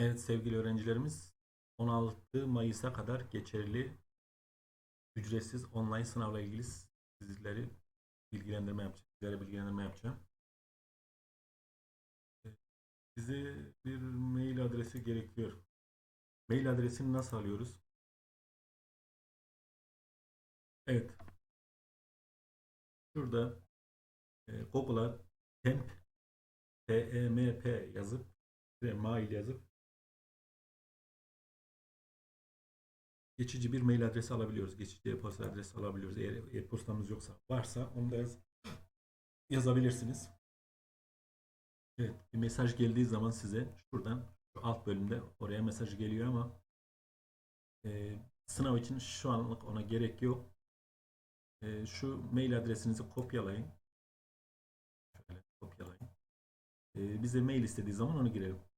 Evet sevgili öğrencilerimiz 16 Mayıs'a kadar geçerli ücretsiz online sınavla ilgili sizleri bilgilendirme yapacağım. Sizlere bilgilendirme yapacağım. Size bir mail adresi gerekiyor. Mail adresini nasıl alıyoruz? Evet. Şurada e, Google'a temp temp yazıp ve mail yazıp geçici bir mail adresi alabiliyoruz. Geçici e-posta adresi alabiliyoruz. Eğer e-postamız yoksa varsa onu da yaz, yazabilirsiniz. Evet, bir mesaj geldiği zaman size şuradan şu alt bölümde oraya mesaj geliyor ama e, sınav için şu anlık ona gerek yok. E, şu mail adresinizi kopyalayın. Şöyle kopyalayın. E, bize mail istediği zaman onu girelim.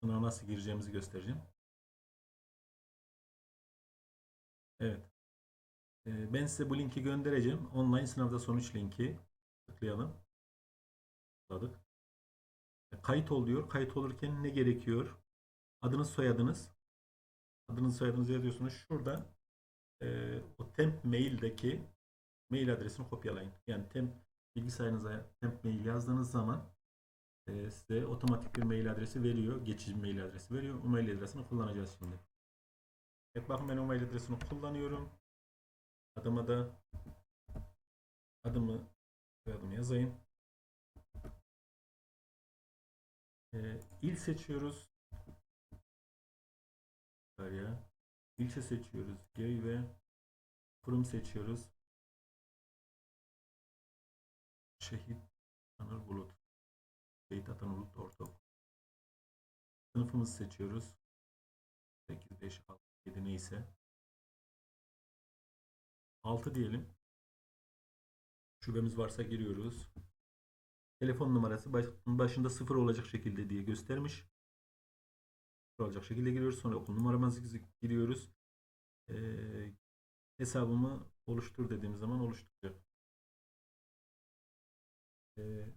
Sınava nasıl gireceğimizi göstereceğim. Evet. Ee, Ben size bu linki göndereceğim. Online sınavda sonuç linki. Tıklayalım. Tıkladık. E, Kayıt ol diyor. Kayıt olurken ne gerekiyor? Adınız, soyadınız. Adınız, soyadınızı yazıyorsunuz. Şurada e, o temp mail'deki mail adresini kopyalayın. Yani temp bilgisayarınıza temp mail yazdığınız zaman e, size otomatik bir mail adresi veriyor. Geçici bir mail adresi veriyor. O mail adresini kullanacağız şimdi. Evet bakın ben o mail adresini kullanıyorum. Adıma da adımı adımı yazayım. Ee, il seçiyoruz. Ya. İlçe seçiyoruz. Köy ve kurum seçiyoruz. Şehit. Şehit Atan Bulut Ortaokul. Sınıfımızı seçiyoruz. 8, 5, 6, 7 neyse. 6 diyelim. Şubemiz varsa giriyoruz. Telefon numarası baş- başında 0 olacak şekilde diye göstermiş. 0 olacak şekilde giriyoruz. Sonra okul numaramızı giriyoruz. Ee, hesabımı oluştur dediğimiz zaman oluşturuyor. Ee,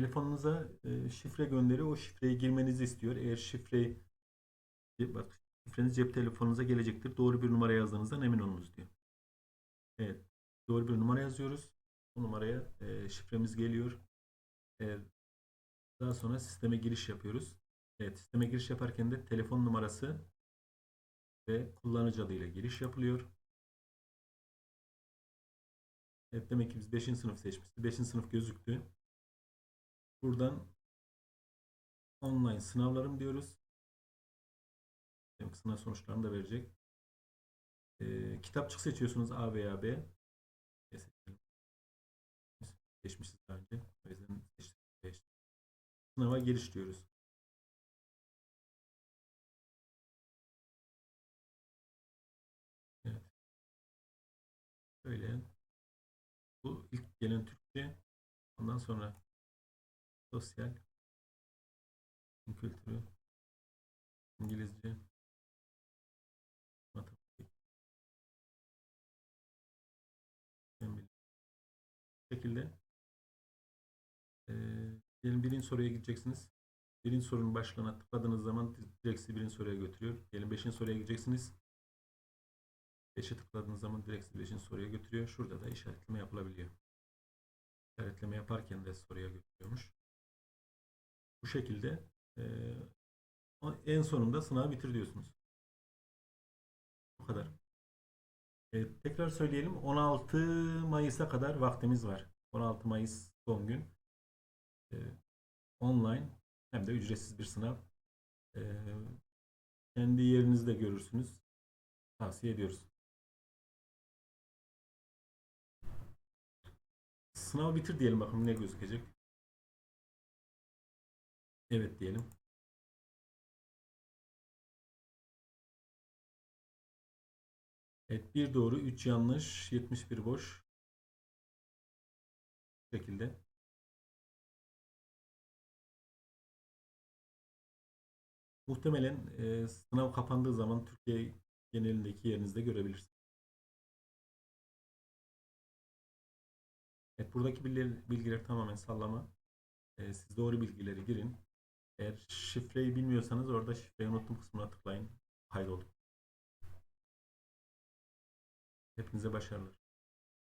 telefonunuza e, şifre gönderiyor. O şifreyi girmenizi istiyor. Eğer şifreyi bak şifreniz cep telefonunuza gelecektir. Doğru bir numara yazdığınızdan emin olunuz diyor. Evet. Doğru bir numara yazıyoruz. Bu numaraya e, şifremiz geliyor. E, daha sonra sisteme giriş yapıyoruz. Evet, sisteme giriş yaparken de telefon numarası ve kullanıcı adıyla giriş yapılıyor. Evet, demek ki biz 5. sınıf seçmişiz. 5. sınıf gözüktü. Buradan online sınavlarım diyoruz. Sınav sonuçlarını da verecek. Ee, kitapçık seçiyorsunuz A veya B. Seçmişiz daha önce. O yüzden. Sınava giriş diyoruz. Evet. Böyle. Bu ilk gelen Türkçe. Ondan sonra sosyal kültürü İngilizce matematik şekilde eee diyelim birinci soruya gideceksiniz. Birinci sorunun başlığına tıkladığınız zaman direkt sizi birinci soruya götürüyor. Diyelim beşinci soruya gideceksiniz. Beşe tıkladığınız zaman direkt sizi beşinci soruya götürüyor. Şurada da işaretleme yapılabiliyor. İşaretleme yaparken de soruya götürüyormuş. Bu şekilde en sonunda sınavı bitir diyorsunuz. Bu kadar. Tekrar söyleyelim. 16 Mayıs'a kadar vaktimiz var. 16 Mayıs son gün. Online hem de ücretsiz bir sınav. Kendi yerinizde görürsünüz. Tavsiye ediyoruz. Sınavı bitir diyelim bakalım ne gözükecek. Evet diyelim. Evet bir doğru 3 yanlış 71 boş. Bu şekilde. Muhtemelen e, sınav kapandığı zaman Türkiye genelindeki yerinizde görebilirsiniz. Evet, buradaki bilgiler, bilgiler tamamen sallama. Ee, siz doğru bilgileri girin. Eğer şifreyi bilmiyorsanız orada şifreyi unuttum kısmına tıklayın. Kaydolun. Hepinize başarılar.